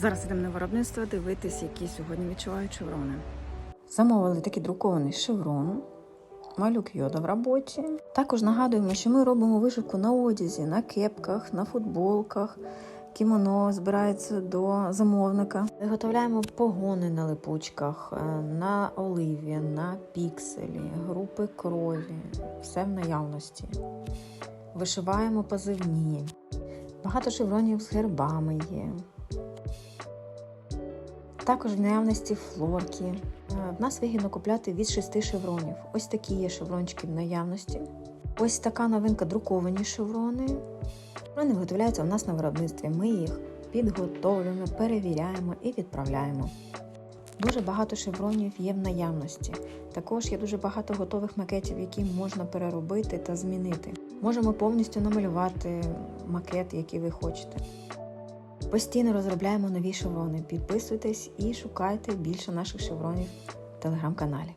Зараз йдемо на виробництво дивитись, які сьогодні відчувають шеврони. Замовили такий друкований шеврон. Малюк йода в роботі. Також нагадуємо, що ми робимо вишивку на одязі, на кепках, на футболках. Кімоно збирається до замовника. Виготовляємо погони на липучках, е, на оливі, на пікселі, групи крові. Все в наявності. Вишиваємо позивні. Багато шевронів з гербами є. Також в наявності флорки. Е, В нас вигідно купляти від 6 шевронів. Ось такі є шеврончики в наявності. Ось така новинка друковані шеврони. Шеврони виготовляються у нас на виробництві. Ми їх підготовлюємо, перевіряємо і відправляємо. Дуже багато шевронів є в наявності. Також є дуже багато готових макетів, які можна переробити та змінити. Можемо повністю намалювати макет, який ви хочете. Постійно розробляємо нові шеврони. Підписуйтесь і шукайте більше наших шевронів в телеграм-каналі.